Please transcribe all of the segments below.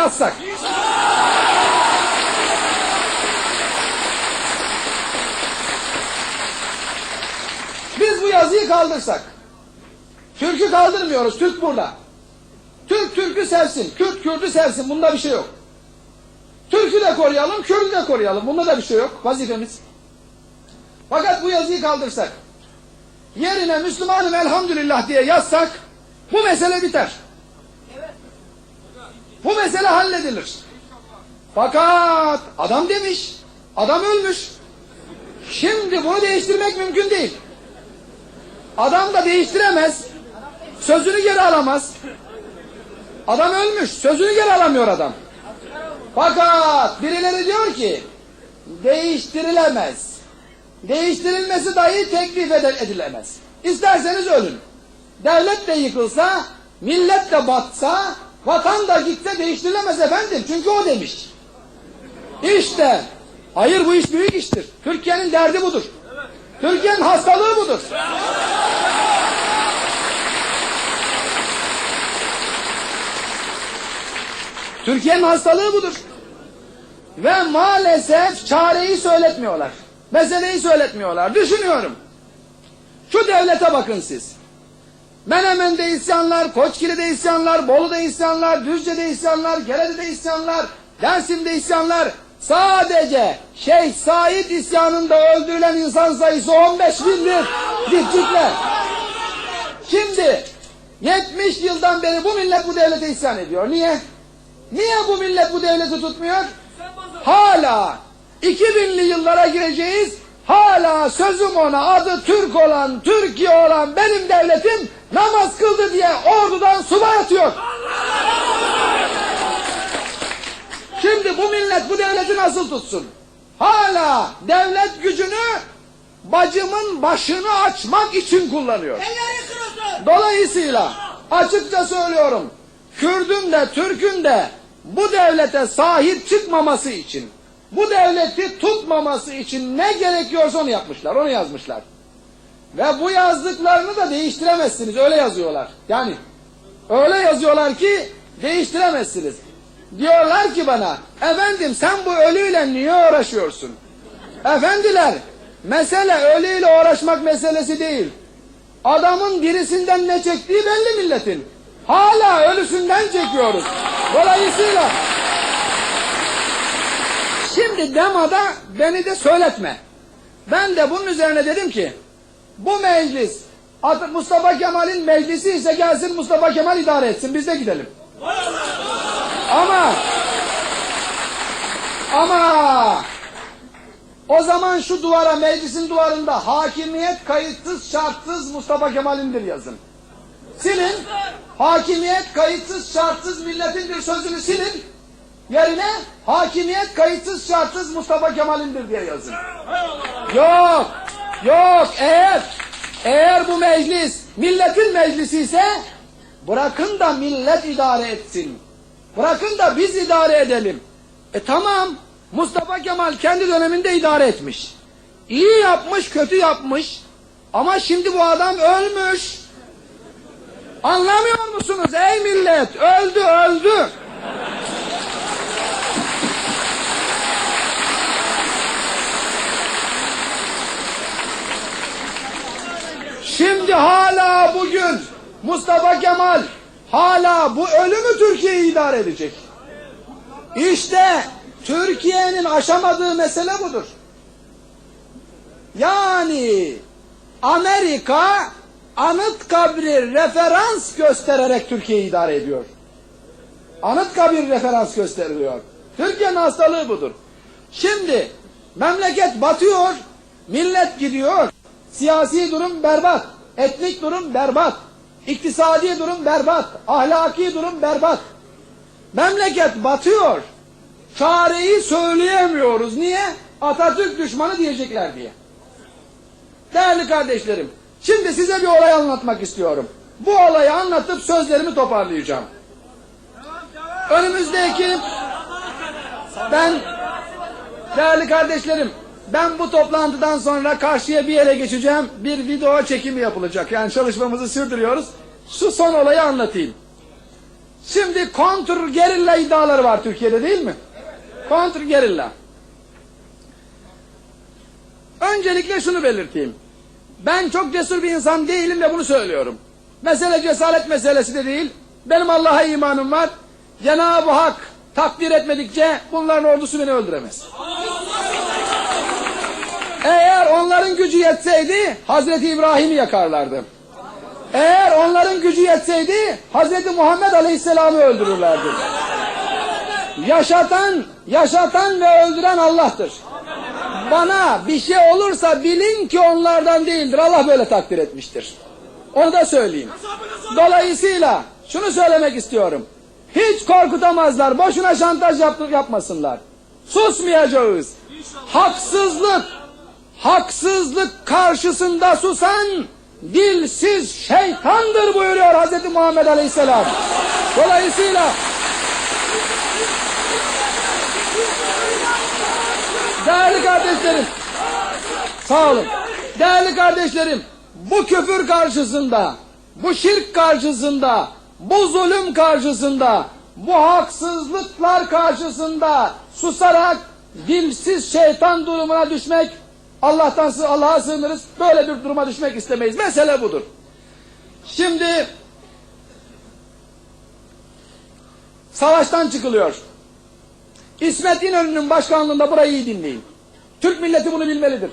yazsak. Biz bu yazıyı kaldırsak. Türk'ü kaldırmıyoruz. Türk burada. Türk Türk'ü sevsin. Kürt Kürt'ü sevsin. Bunda bir şey yok. Türk'ü de koruyalım, Kürt'ü de koruyalım. Bunda da bir şey yok. Vazifemiz. Fakat bu yazıyı kaldırsak, yerine Müslümanım elhamdülillah diye yazsak, bu mesele biter. Bu mesele halledilir. Fakat adam demiş, adam ölmüş. Şimdi bunu değiştirmek mümkün değil. Adam da değiştiremez. Sözünü geri alamaz. Adam ölmüş. Sözünü geri alamıyor adam. Fakat birileri diyor ki değiştirilemez. Değiştirilmesi dahi teklif edilemez. İsterseniz ölün. Devlet de yıkılsa, millet de batsa, vatan da gitse değiştirilemez efendim. Çünkü o demiş. İşte, hayır bu iş büyük iştir. Türkiye'nin derdi budur. Türkiye'nin hastalığı budur. Türkiye'nin hastalığı budur. Ve maalesef çareyi söyletmiyorlar. Meseleyi söyletmiyorlar. Düşünüyorum. Şu devlete bakın siz. Menemen'de isyanlar, Koçgili'de isyanlar, Bolu'da isyanlar, Düzce'de isyanlar, Geredi'de isyanlar, Dersim'de isyanlar. Sadece Şeyh Said isyanında öldürülen insan sayısı 15 bindir. Dipçikler. Şimdi 70 yıldan beri bu millet bu devlete isyan ediyor. Niye? Niye bu millet bu devleti tutmuyor? Hala 2000'li yıllara gireceğiz. Hala sözüm ona adı Türk olan, Türkiye olan benim devletim namaz kıldı diye ordudan subay atıyor. Şimdi bu millet bu devleti nasıl tutsun? Hala devlet gücünü bacımın başını açmak için kullanıyor. Dolayısıyla açıkça söylüyorum. Kürdün de Türk'ün de bu devlete sahip çıkmaması için, bu devleti tutmaması için ne gerekiyorsa onu yapmışlar, onu yazmışlar. Ve bu yazdıklarını da değiştiremezsiniz, öyle yazıyorlar. Yani öyle yazıyorlar ki değiştiremezsiniz. Diyorlar ki bana, efendim sen bu ölüyle niye uğraşıyorsun? Efendiler, mesele ölüyle uğraşmak meselesi değil. Adamın dirisinden ne çektiği belli milletin. Hala ölüsünden çekiyoruz. Dolayısıyla şimdi demada beni de söyletme. Ben de bunun üzerine dedim ki bu meclis Mustafa Kemal'in meclisi ise gelsin Mustafa Kemal idare etsin biz de gidelim. Ama ama o zaman şu duvara meclisin duvarında hakimiyet kayıtsız şartsız Mustafa Kemal'indir yazın. Silin. Hakimiyet kayıtsız şartsız milletindir sözünü silin. Yerine hakimiyet kayıtsız şartsız Mustafa Kemal'indir diye yazın. Yok. Yok. Eğer eğer bu meclis milletin meclisi ise bırakın da millet idare etsin. Bırakın da biz idare edelim. E tamam. Mustafa Kemal kendi döneminde idare etmiş. İyi yapmış, kötü yapmış. Ama şimdi bu adam ölmüş. Anlamıyor musunuz ey millet? Öldü, öldü. Şimdi hala bugün Mustafa Kemal hala bu ölümü Türkiye'yi idare edecek. İşte Türkiye'nin aşamadığı mesele budur. Yani Amerika Anıtkabir'i referans göstererek Türkiye'yi idare ediyor. Anıtkabir referans gösteriliyor. Türkiye'nin hastalığı budur. Şimdi memleket batıyor, millet gidiyor. Siyasi durum berbat, etnik durum berbat, iktisadi durum berbat, ahlaki durum berbat. Memleket batıyor. Çareyi söyleyemiyoruz. Niye? Atatürk düşmanı diyecekler diye. Değerli kardeşlerim, şimdi size bir olay anlatmak istiyorum. Bu olayı anlatıp sözlerimi toparlayacağım. Önümüzdeki ben değerli kardeşlerim ben bu toplantıdan sonra karşıya bir yere geçeceğim. Bir video çekimi yapılacak. Yani çalışmamızı sürdürüyoruz. Şu son olayı anlatayım. Şimdi kontr gerilla iddiaları var Türkiye'de değil mi? Kontr gerilla. Öncelikle şunu belirteyim. Ben çok cesur bir insan değilim ve bunu söylüyorum. Mesele cesaret meselesi de değil. Benim Allah'a imanım var. Cenab-ı Hak takdir etmedikçe bunların ordusu beni öldüremez. Eğer onların gücü yetseydi Hazreti İbrahim'i yakarlardı. Eğer onların gücü yetseydi Hazreti Muhammed Aleyhisselam'ı öldürürlerdi. Yaşatan, yaşatan ve öldüren Allah'tır. Bana bir şey olursa bilin ki onlardan değildir. Allah böyle takdir etmiştir. Onu da söyleyeyim. Dolayısıyla şunu söylemek istiyorum. Hiç korkutamazlar. Boşuna şantaj yap yapmasınlar. Susmayacağız. Haksızlık, haksızlık karşısında susan dilsiz şeytandır buyuruyor Hz. Muhammed Aleyhisselam. Dolayısıyla değerli kardeşlerim sağ olun. Değerli kardeşlerim bu küfür karşısında, bu şirk karşısında, bu zulüm karşısında, bu haksızlıklar karşısında susarak dilsiz şeytan durumuna düşmek Allah'tan Allah'a sığınırız. Böyle bir duruma düşmek istemeyiz. Mesele budur. Şimdi savaştan çıkılıyor. İsmet İnönü'nün başkanlığında burayı iyi dinleyin. Türk milleti bunu bilmelidir.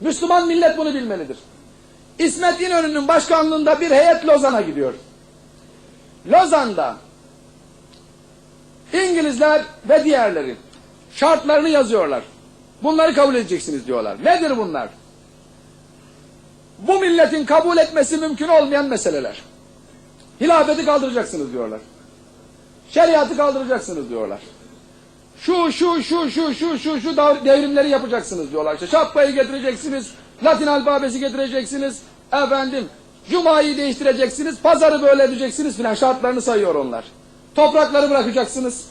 Müslüman millet bunu bilmelidir. İsmet İnönü'nün başkanlığında bir heyet Lozan'a gidiyor. Lozan'da İngilizler ve diğerleri şartlarını yazıyorlar. Bunları kabul edeceksiniz diyorlar. Nedir bunlar? Bu milletin kabul etmesi mümkün olmayan meseleler. Hilafeti kaldıracaksınız diyorlar. Şeriatı kaldıracaksınız diyorlar. Şu şu şu şu şu şu şu devrimleri yapacaksınız diyorlar. İşte şapkayı getireceksiniz, Latin alfabesi getireceksiniz, efendim Cuma'yı değiştireceksiniz, pazarı böyle edeceksiniz filan şartlarını sayıyor onlar. Toprakları bırakacaksınız.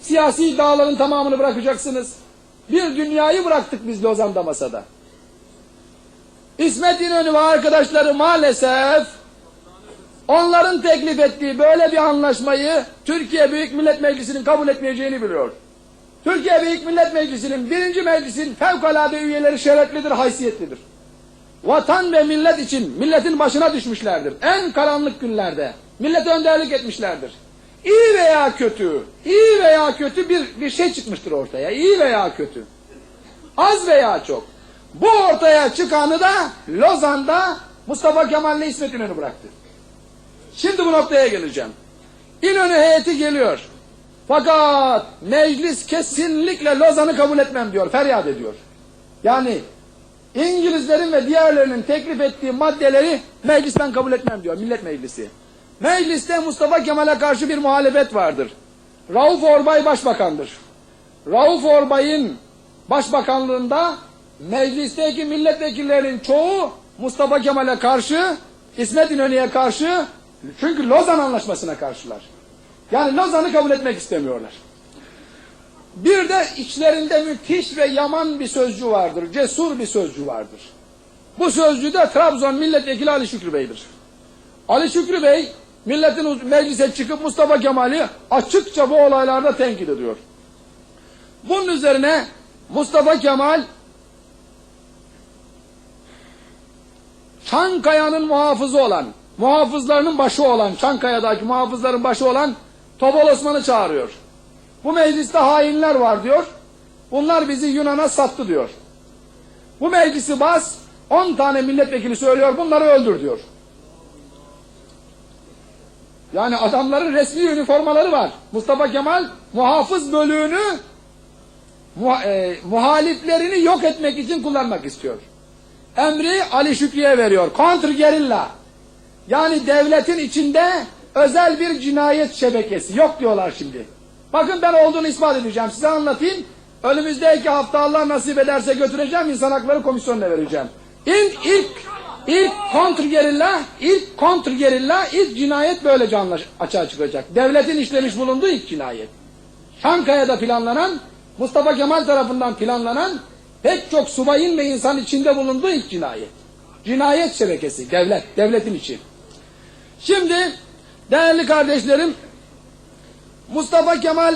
Siyasi dağların tamamını bırakacaksınız. Bir dünyayı bıraktık biz Lozan'da masada. İsmet İnönü ve arkadaşları maalesef onların teklif ettiği böyle bir anlaşmayı Türkiye Büyük Millet Meclisi'nin kabul etmeyeceğini biliyor. Türkiye Büyük Millet Meclisi'nin birinci meclisin fevkalade üyeleri şereflidir, haysiyetlidir. Vatan ve millet için milletin başına düşmüşlerdir. En karanlık günlerde millete önderlik etmişlerdir. İyi veya kötü, iyi veya kötü bir, bir şey çıkmıştır ortaya. İyi veya kötü. Az veya çok. Bu ortaya çıkanı da Lozan'da Mustafa Kemal ile İsmet İnönü bıraktı. Şimdi bu noktaya geleceğim. İnönü heyeti geliyor. Fakat meclis kesinlikle Lozan'ı kabul etmem diyor, feryat ediyor. Yani İngilizlerin ve diğerlerinin teklif ettiği maddeleri meclis ben kabul etmem diyor, millet meclisi. Mecliste Mustafa Kemal'e karşı bir muhalefet vardır. Rauf Orbay başbakandır. Rauf Orbay'ın başbakanlığında meclisteki milletvekillerinin çoğu Mustafa Kemal'e karşı, İsmet İnönü'ye karşı, çünkü Lozan Anlaşması'na karşılar. Yani Lozan'ı kabul etmek istemiyorlar. Bir de içlerinde müthiş ve yaman bir sözcü vardır, cesur bir sözcü vardır. Bu sözcü de Trabzon milletvekili Ali Şükrü Bey'dir. Ali Şükrü Bey milletin meclise çıkıp Mustafa Kemal'i açıkça bu olaylarda tenkit ediyor. Bunun üzerine Mustafa Kemal Çankaya'nın muhafızı olan, muhafızlarının başı olan, Çankaya'daki muhafızların başı olan Topal Osman'ı çağırıyor. Bu mecliste hainler var diyor. Bunlar bizi Yunan'a sattı diyor. Bu meclisi bas, 10 tane milletvekili söylüyor, bunları öldür diyor. Yani adamların resmi üniformaları var. Mustafa Kemal muhafız bölüğünü muha- e, muhaliflerini yok etmek için kullanmak istiyor. Emri Ali Şükrü'ye veriyor. Kontr gerilla. Yani devletin içinde özel bir cinayet şebekesi. Yok diyorlar şimdi. Bakın ben olduğunu ispat edeceğim. Size anlatayım. Önümüzdeki hafta Allah nasip ederse götüreceğim. İnsan Hakları Komisyonu'na vereceğim. İlk, ilk, ilk kontr gerilla, ilk kontr gerilla, ilk cinayet böylece açığa çıkacak. Devletin işlemiş bulunduğu ilk cinayet. Çankaya'da planlanan, Mustafa Kemal tarafından planlanan pek çok subayın ve insan içinde bulunduğu ilk cinayet. Cinayet şebekesi, devlet, devletin içi. Şimdi değerli kardeşlerim, Mustafa Kemal